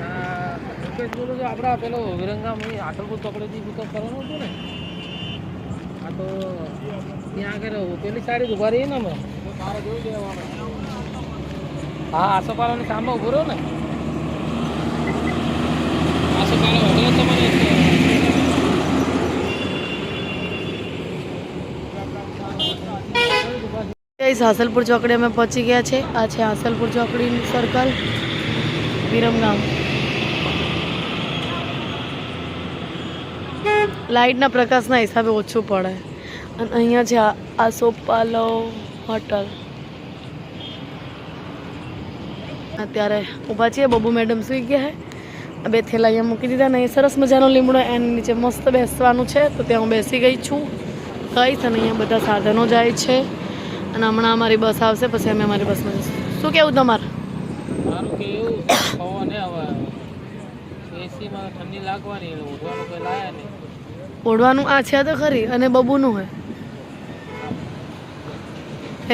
આ મુકેશ બોલું છું આપણા પેલો વિરંગા અહીં આટલપુર ચોકડીથી પિકઅપ કરવાનું હતું ને. આ તો ત્યાં આગળ પેલી સાઈડ ઊભા રહીએ ને અમે. હા આસોપાલાની સામે ઊભો રહ્યો ને આસોપાલા હોટેલ તમારે ગાઈસ હાસલપુર ચોકડી અમે પહોંચી ગયા છે. આ છે હાસલપુર ચોકડી સર્કલ વિરમગામ લાઇટના પ્રકાશના હિસાબે ઓછું પડે. અને અહીંયા છે આ- સોપાલો હોટલ. અત્યારે ઊભા છીએ, બબુ મેડમ સુઈ ગયા હે બે થેલા અહીંયા મૂકી દીધા ને સરસ મજાનો લીમડો એની નીચે મસ્ત બેસવાનું છે. તો ત્યાં હું બેસી ગઈ છું. કહીશ અને અહીંયા બધા સાધનો જાય છે. અને હમણાં અમારી બસ આવશે પછી અમે અમારી બસમાં જઈશું. શું કેવું તમારે? સારું કે પવન હવે એસીમાં ઠંડી લાગવાની એટલે ઉઠવાનું લાયા નહીં. ઓઢવાનું આ છે તો ખરી અને બબુનું હોય.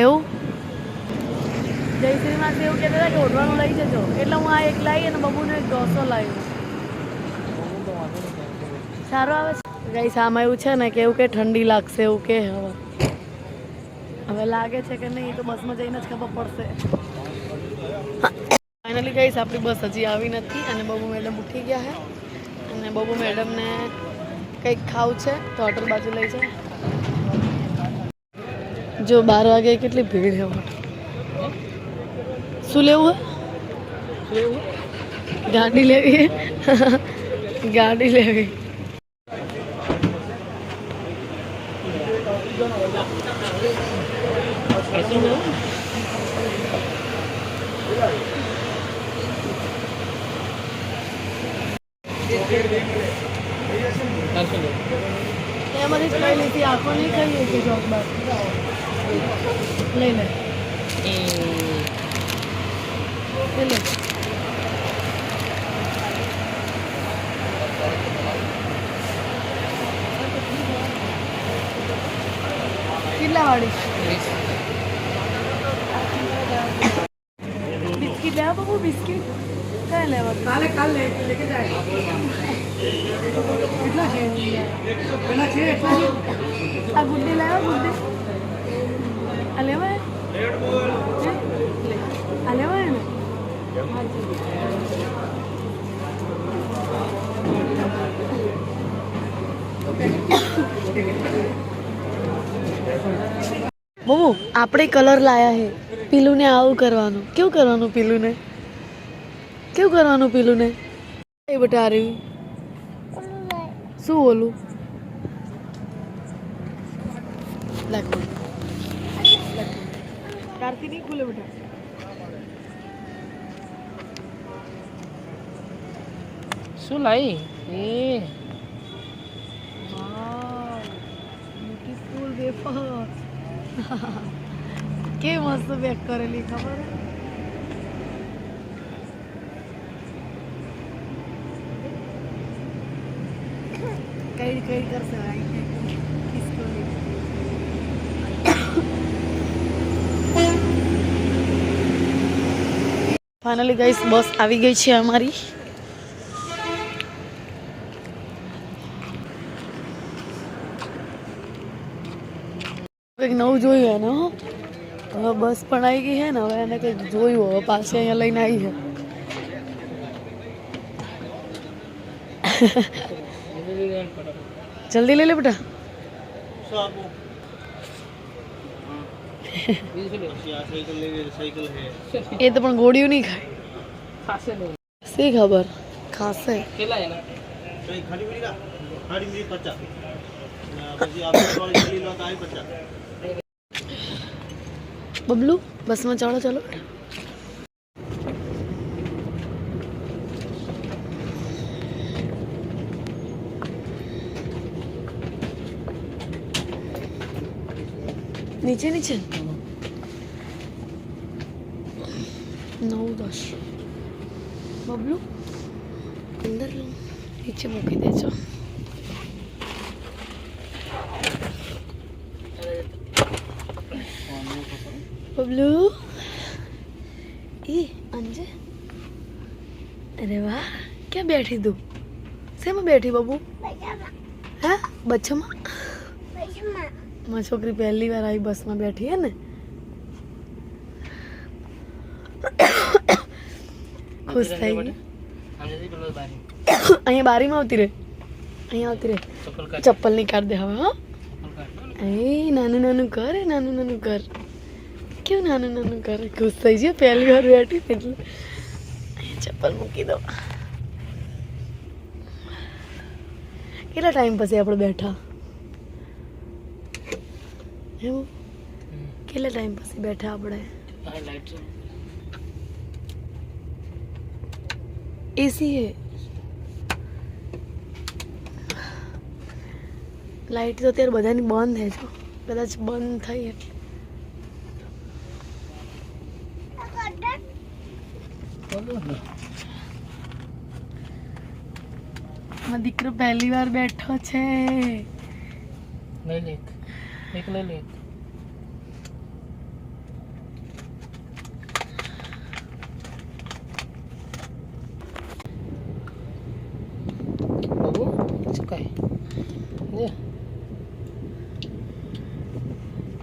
એવું? જયશ્રી માસી એવું કહેતા હતા કે ઓઢવાનું લઈ જજો. એટલે હું આ એક લાવી અને બબુને એક ઢોસો લાવ્યો. સારું આવે છે. ગઈ સામે એવું છે ને કે એવું કે ઠંડી લાગશે એવું કે હવે. હવે લાગે છે કે નહીં એ તો બસમાં જઈને જ ખબર પડશે. ફાઇનલી ગઈશ આપણી બસ હજી આવી નથી અને બબુ મેડમ ઉઠી ગયા છે. અને બબુ મેડમને કંઈક ખાવું છે તો હોટલ બાજુ લઈ જાય જો બાર વાગે કેટલી ભીડ છે હોટલ શું લેવું હે ગાડી લેવી. ગાડી લેવી. એસી લેવું ચારસો લેવું એમાંથી જ લઈ લીધી આંખો નહીં ખાઈએ કે જોબ બાર લઈ લે એ એ લે બિસ્કિટ લેવા બાબુ બિસ્કિટ. કયા લેવા કાલે કાલે લેકે જાય. કેટલા છે? છે આ ગુડ્ડી લેવા ગુડ્ડી. આ લેવા હે? હે? આ લેવા હે ને બહુ આપણે કલર લાયા હે. પીલુને આવું કરવાનું. કેવું કરવાનું પીલુને? કેવું કરવાનું પીલુને? એ બેટા રહ્યું શું બોલું લાગ કાર્તી નહીં ખુલે બેટા. શું લાવી એ. Beautiful wafer. કે મસ્ત બેક કરેલી ખબર? કઈ કઈ કરશે ભાઈ? ફાઇનલી ગાઈસ બસ આવી ગઈ છે અમારી. કંઈક નવું જોયું એને હવે બસ પણ આવી ગઈ છે ને હવે એને કંઈક જોયું હવે પાછી અહીંયા લઈને આવી છે જલ્દી લઈ લે બેટા. એ તો પણ ગોળીઓ નહીં ખાય. શી ખબર? ખાશે. કેટલા એના? બબલુ બસમાં ચાલો ચાલો નીચે નીચે નવ દસ બબલુ અંદર નીચે મૂકી દેજો બબલુ એ આ સાંજે અરે વાહ ક્યાં બેઠી તું શેમાં બેઠી બાબુ હા બચ્ચામાં મારી છોકરી પહેલી વાર આવી બસમાં બેઠી હે ને ખુશ થઈ ગઈ અહીંયા બારીમાં આવતી રે અહીંયા આવતી રે ચપ્પલની કાઢ દે હવે હા એ નાનું નાનું કર એ નાનું નાનું કર કેવું નાનું નાનું કરે ખુશ થઈ જાય પહેલી વાર બેઠી એટલે. ચપ્પલ મૂકી દો કેટલા ટાઈમ પછી આપણે બેઠા? એવું? કેટલા ટાઈમ પછી બેઠા આપણે? એસી હે લાઈટ તો અત્યારે બધાની બંધ છે જો. કદાચ બંધ થઈ એટલે. મારો દીકરો પહેલી વાર બેઠો છે. લઈ લે એક લઈ લે.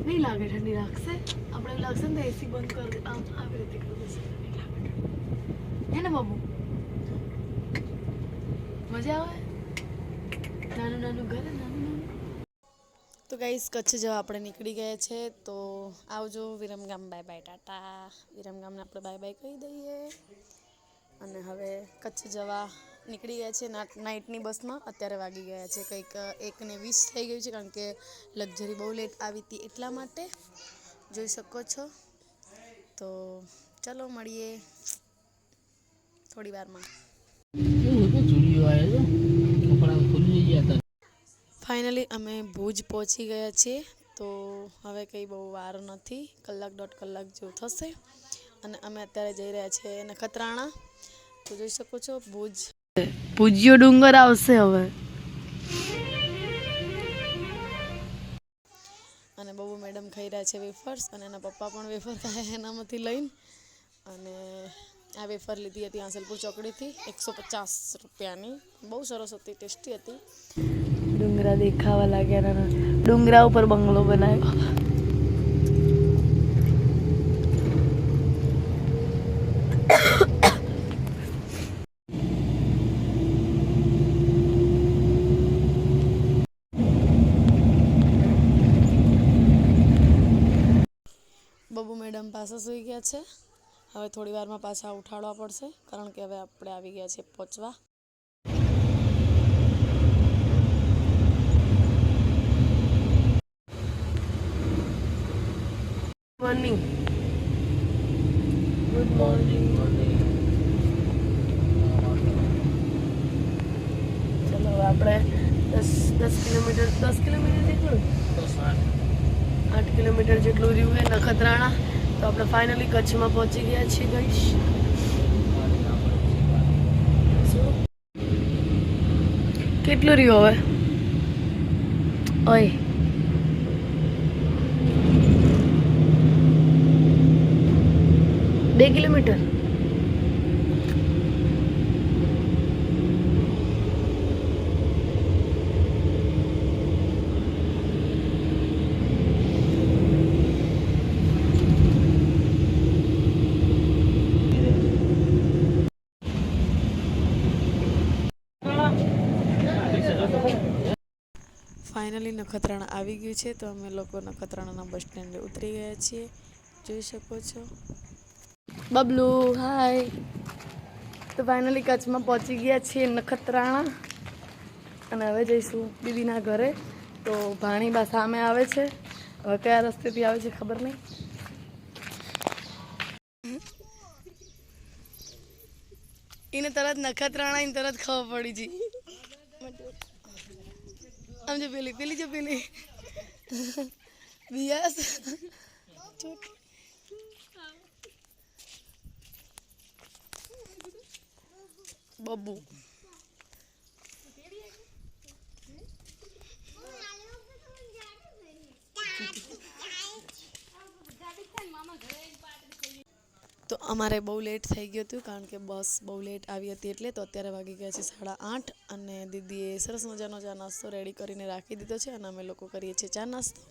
નહીં લાગે ઠંડી લાગશે. આપણે લાગશે ને એસી બંધ કરી આમ આવી રીતે કરી દેશે નહીં લાગે ઠંડી. હે ને બાબુ મજા આવે નાનું નાનું ઘર નાનું નાનું તો ગાઈસ કચ્છ જવા આપણે નીકળી ગયા છે, તો આવજો વિરમગામ બાય બાય ટાટા. વિરમગામને આપણે બાય બાય કહી દઈએ. અને હવે કચ્છ જવા નીકળી ગયા છે નાઇટની બસમાં. અત્યારે વાગી ગયા છે કંઈક એક ને વીસ થઈ ગયું છે, કારણ કે લક્ઝરી બહુ લેટ આવી હતી એટલા માટે. જોઈ શકો છો. તો ચલો મળીએ. થોડી વારમાં. ફાઇનલી અમે ભુજ પહોંચી ગયા છીએ. તો હવે કંઈ બહુ વાર નથી. કલાક દોઢ કલાક જેવું થશે. અને અમે અત્યારે જઈ રહ્યા છીએ નખત્રાણા. તો જોઈ શકો છો ભુજ. ભુજિયો ડુંગર આવશે હવે. અને બબુ મેડમ ખાઈ રહ્યા છે વેફર્સ અને એના પપ્પા પણ વેફર ખાય એનામાંથી લઈને. અને આ વેફર લીધી હતી હાંસલપુર ચોકડીથી એકસો પચાસ રૂપિયાની. બહુ સરસ હતી ટેસ્ટી હતી. ડુંગરા દેખાવા લાગ્યા ડુંગરા ઉપર બંગલો બનાવ્યો. બબુ મેડમ પાસે સુઈ ગયા છે. હવે થોડી વારમાં પાછા ઉઠાડવા પડશે કારણ કે હવે આપણે આવી ગયા છીએ પહોંચવા. મોર્નિંગ ગુડ મોર્નિંગ ચલો હવે આપણે દસ દસ કિલોમીટર દસ કિલોમીટર જેટલું? આઠ. આઠ કિલોમીટર જેટલું રહ્યું છે નખત્રાણા. તો આપણે ફાઇનલી કચ્છમાં પહોંચી ગયા છીએ ગઈશ કેટલું રહ્યું હવે? ઓય. બે કિલોમીટર. ફાઇનલી નખત્રાણા આવી ગયું છે તો અમે લોકો નખત્રાણાના બસ સ્ટેન્ડે ઉતરી ગયા છીએ. જોઈ શકો છો. બબલુ હાય. તો ફાઇનલી કચ્છમાં પહોંચી ગયા છીએ નખત્રાણા. અને હવે જઈશું દીદીના ઘરે. તો ભાણીબા સામે આવે છે. હવે કયા રસ્તેથી આવે છે ખબર નહીં. એને તરત નખત્રાણા એને તરત ખબર પડી જી આમ જો પેલી પેલી જો પેલી બિયાસ બબ્બુ અમારે બહુ લેટ થઈ ગયું હતું કારણ કે બસ બહુ લેટ આવી હતી એટલે તો અત્યારે વાગી ગયા છે સાડા આઠ અને દીદીએ સરસ મજાનો ચા નાસ્તો રેડી કરીને રાખી દીધો છે અને અમે લોકો કરીએ છીએ ચા નાસ્તો.